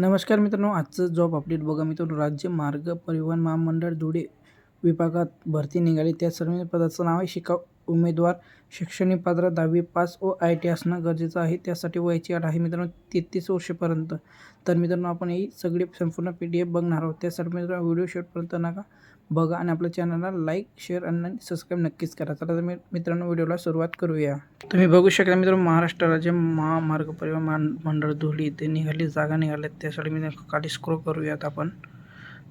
नमस्कार मित्रांनो आजचं जॉब अपडेट बघा मित्रांनो. राज्य मार्ग परिवहन महामंडळ धुळे विभागात भरती निघाली. त्या सर्व पदाचं नाव आहे शिकाव उमेदवार शैक्षणिक पात्र दहावी पास व आय टी असणं गरजेचं आहे. त्यासाठी वयाची अट आहे मित्रांनो तेहतीस वर्षापर्यंत. तर मित्रांनो आपण ही सगळी संपूर्ण पी डी एफ बघणार आहोत. त्यासाठी मित्रांनो व्हिडिओ शेवटपर्यंत नका बघा आणि आपल्या चॅनलला लाईक शेअर आणि सबस्क्राईब नक्कीच करा. चला तर मी मित्रांनो व्हिडिओला सुरुवात करूया. तुम्ही बघू शकता मित्रांनो महाराष्ट्र राज्य महामार्ग परिवहन मंडळ धुळी इथे निघाली जागा निघाल्या. त्यासाठी मी खाली स्क्रोल करूयात आपण.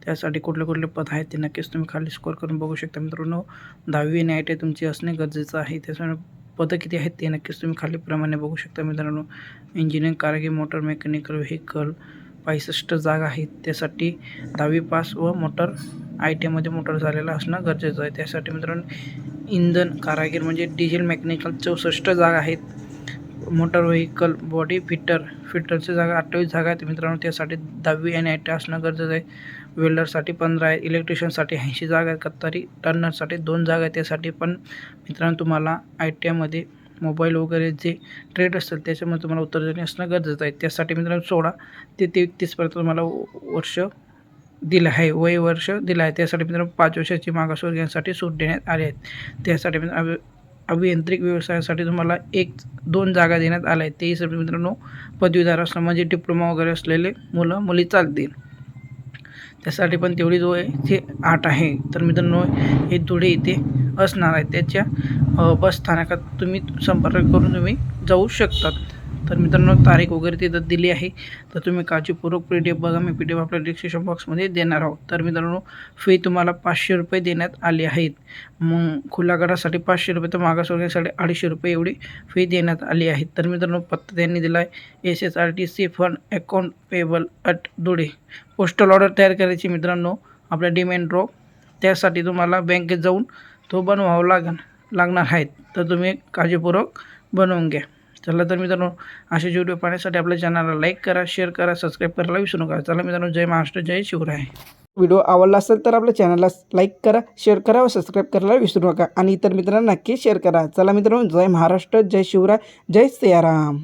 त्यासाठी कुठले कुठले पद आहेत ते नक्कीच तुम्ही खाली स्कोर करून बघू शकता. मित्रांनो दहावी आणि आय टी तुमची असणे गरजेचं आहे. त्याच्यामुळे पदं किती आहेत ते नक्कीच तुम्ही खालीप्रमाणे बघू शकता. मित्रांनो इंजिनिअरिंग कारागीर मोटर मेकॅनिकल व्हेकल पासष्ट जागा आहेत. त्यासाठी दहावी पास व मोटर आय टीमध्ये मोटर झालेला असणं गरजेचं आहे. त्यासाठी मित्रांनो इंधन कारागीर म्हणजे डिझेल मेकॅनिकल चौसष्ट जागा आहेत. मोटर व्हेकल बॉडी फिटर फिटरची जागा अठ्ठावीस जागा आहेत. मित्रांनो त्यासाठी दहावी आणि आय टी असणं गरजेचं आहे. वेल्डरसाठी पंधरा आहे इलेक्ट्रिशियनसाठी ऐंशी जागा आहेत कत्तारी टर्नरसाठी दोन जागा आहेत. त्यासाठी पण मित्रांनो तुम्हाला आय टी आयमध्ये मोबाईल वगैरे जे ट्रेड असतील त्याच्यामध्ये तुम्हाला उत्तर देणे असणं गरजेचं आहे. त्यासाठी मित्रांनो सोळा ते तेहतीसपर्यंत तुम्हाला वर्ष दिलं आहे वय वर्ष दिलं आहे. त्यासाठी मित्रांनो पाच वर्षाची मागासवर्गीयांसाठी सूट देण्यात आली आहेत त्यासाठी मित्रांनो अभियांत्रिक व्यवसायासाठी तुम्हाला एक दोन जागा देण्यात आल्या आहेत. तेही सर्व मित्रांनो पदवीधारा असणं म्हणजे डिप्लोमा वगैरे असलेले मुलं मुली चालतील. त्यासाठी पण तेवढी जो आहे ते आठ आहे. तर मित्रांनो हे धुळे इथे असणार आहे त्याच्या बस स्थानकात तुम्ही संपर्क करून तुम्ही जाऊ शकतात. तर मित्रांनो तारीख वगैरे तिथं दिली आहे. तर तुम्ही काळजीपूर्वक पी डी एफ बघा. मी पी डी एफ आपल्या डिस्क्रिप्शन बॉक्समध्ये देणार आहोत. तर मित्रांनो फी तुम्हाला पाचशे रुपये देण्यात आली आहेत. मग खुल्या गटासाठी पाचशे रुपये तर मागासवर्गासाठी अडीचशे रुपये एवढी फी देण्यात आली आहे. तर मित्रांनो पत्ता त्यांनी दिला आहे S S R T C fund account payable at Dhule. Postal order तयार करायची मित्रांनो आपल्या डिमांड ड्रॉ त्यासाठी तुम्हाला बँकेत जाऊन तो बनवावा लागन लागणार आहेत. तर तुम्ही काळजीपूर्वक बनवून घ्या. चला तर मित्रांनो असे व्हिडिओ पाहण्यासाठी आपल्या चॅनलला लाईक करा शेअर करा सबस्क्राईब करायला विसरू नका. चला मित्रांनो जय महाराष्ट्र जय शिवराय. व्हिडिओ आवडला असेल तर आपल्या चॅनलला लाईक करा शेअर करा व सबस्क्राईब करायला विसरू नका. आणि इतर मित्रांना नक्की शेअर करा. चला मित्रांनो जय महाराष्ट्र जय शिवराय जय सियाराम.